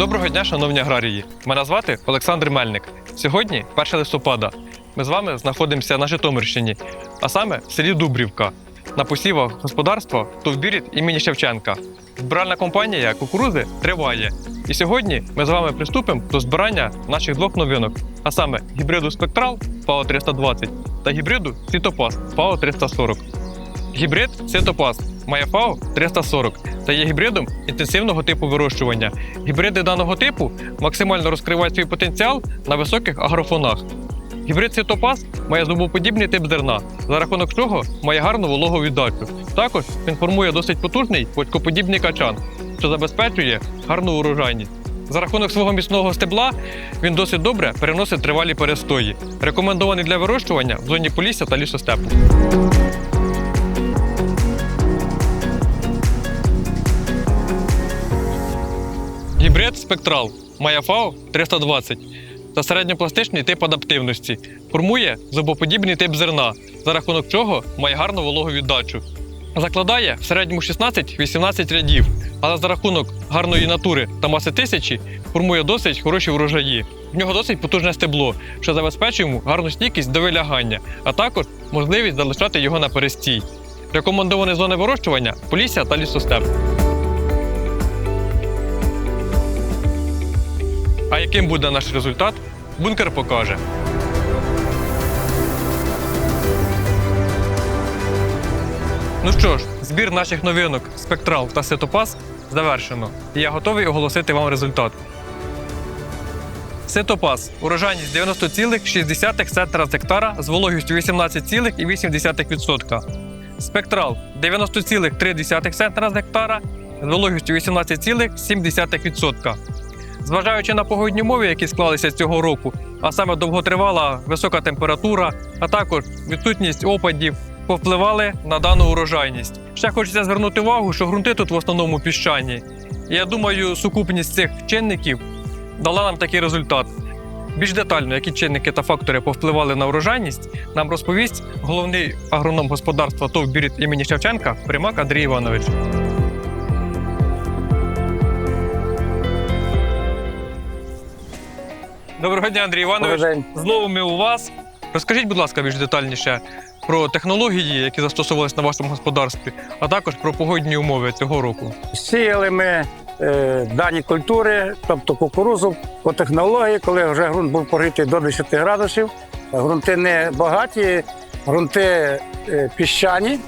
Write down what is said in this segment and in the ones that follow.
Доброго дня, шановні аграрії. Мене звати Олександр Мельник. Сьогодні 1 листопада. Ми з вами знаходимося на Житомирщині, а саме в селі Дубрівка, на посівах господарства Товбіріт імені Шевченка. Збиральна кампанія кукурузи триває. І сьогодні ми з вами приступимо до збирання наших двох новинок, а саме гібриду Спектрал ПАО 320 та гібриду Світопас ПАО 340. Гібрид Ситопас має ФАО 340 та є гібридом інтенсивного типу вирощування. Гібриди даного типу максимально розкривають свій потенціал на високих агрофонах. Гібрид Ситопас має зубоподібний тип зерна, за рахунок чого має гарну вологу віддачу. Також він формує досить потужний почкоподібний качан, що забезпечує гарну урожайність. За рахунок свого міцного стебла він досить добре переносить тривалі перестої. Рекомендований для вирощування в зоні полісся та лісостепу. Гібрид Спектрал має ФАО 320 та середньопластичний тип адаптивності. Формує зубоподібний тип зерна, за рахунок чого має гарну вологу віддачу. Закладає в середньому 16-18 рядів, але за рахунок гарної натури та маси тисячі формує досить хороші врожаї. В нього досить потужне стебло, що забезпечує йому гарну стійкість до вилягання, а також можливість залишати його на перестій. Рекомендовані зони вирощування полісся та лісостеп. Яким буде наш результат, бункер покаже. Ну що ж, збір наших новинок Спектрал та Ситопас завершено. Я готовий оголосити вам результат. Ситопас. Урожайність 90,6 центра з гектара з вологістю 18,8%. Спектрал 90,3 центра з гектара з вологістю 18,7%. Зважаючи на погодні умови, які склалися цього року, а саме довготривала висока температура, а також відсутність опадів, повпливали на дану урожайність. Ще хочеться звернути увагу, що ґрунти тут в основному піщані. Я думаю, сукупність цих чинників дала нам такий результат. Більш детально, які чинники та фактори повпливали на урожайність, нам розповість головний агроном господарства ТОВ «Біріт» імені Шевченка Примак Андрій Іванович. Доброго дня, Андрій Іванович. Добрий день. Знову ми у вас. Розкажіть, будь ласка, більш детальніше про технології, які застосовувалися на вашому господарстві, а також про погодні умови цього року. Сіяли ми е, дані культури, тобто кукурузу по технології, коли вже ґрунт був прогрітий до 10 градусів. Ґрунти не багаті, ґрунти е, піщані.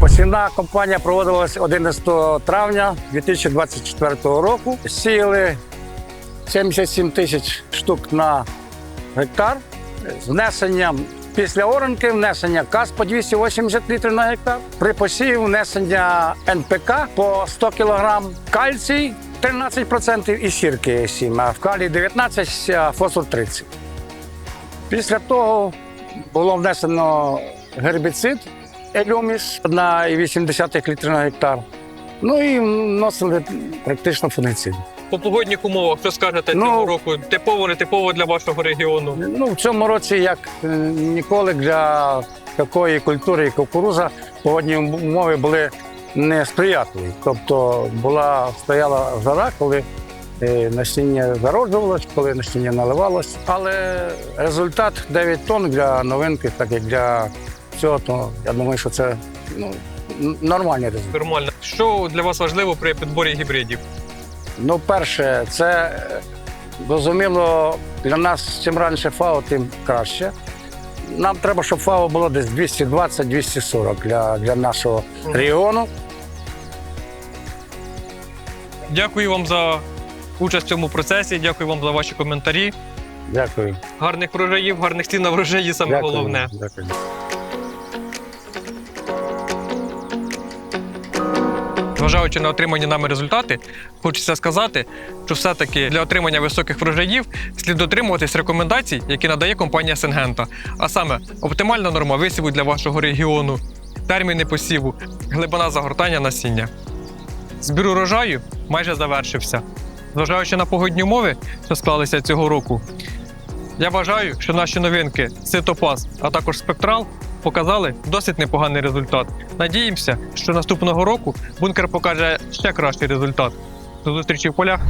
Посівна кампанія проводилась 11 травня 2024 року. Сіяли 77 тисяч штук на гектар з внесенням після оранки, внесення КАС по 280 літрів на гектар. При посіві внесення НПК по 100 кг, кальцій 13% і сірки 7, а в калії 19, а фосфор 30. Після того було внесено гербіцид Елюміс на 0,8 літрів на гектар. Ну і вносили практично фунгіцид. По погодних умовах, що скажете Ну, цього року? Типово, не типово для вашого регіону. Ну, в цьому році, як е, ніколи, для такої культури, як кукуруза, погодні умови були несприятливі. Тобто була стояла жара, коли е, насіння зароджувалось, коли насіння наливалось. Але результат 9 тонн для новинки, так як для цього, то я думаю, що це ну, нормальний результат. Нормально. Що для вас важливо при підборі гібридів? Ну, перше, це е, зрозуміло, для нас чим раніше ФАО, тим краще. Нам треба, щоб ФАО було десь 220-240 для, для нашого регіону. Дякую вам за участь в цьому процесі. Дякую вам за ваші коментарі. Дякую. Гарних врожаїв, гарних цін на врожаї саме Дякую. головне. Дякую. Зважаючи на отримані нами результати, хочеться сказати, що все-таки для отримання високих врожаїв слід дотримуватись рекомендацій, які надає компанія Сенгента. А саме оптимальна норма висіву для вашого регіону, терміни посіву, глибина загортання насіння. Збір урожаю майже завершився. Зважаючи на погодні умови, що склалися цього року, я вважаю, що наші новинки Ситопас, а також Спектрал показали досить непоганий результат. Надіємося, що наступного року бункер покаже ще кращий результат. До зустрічі в полях.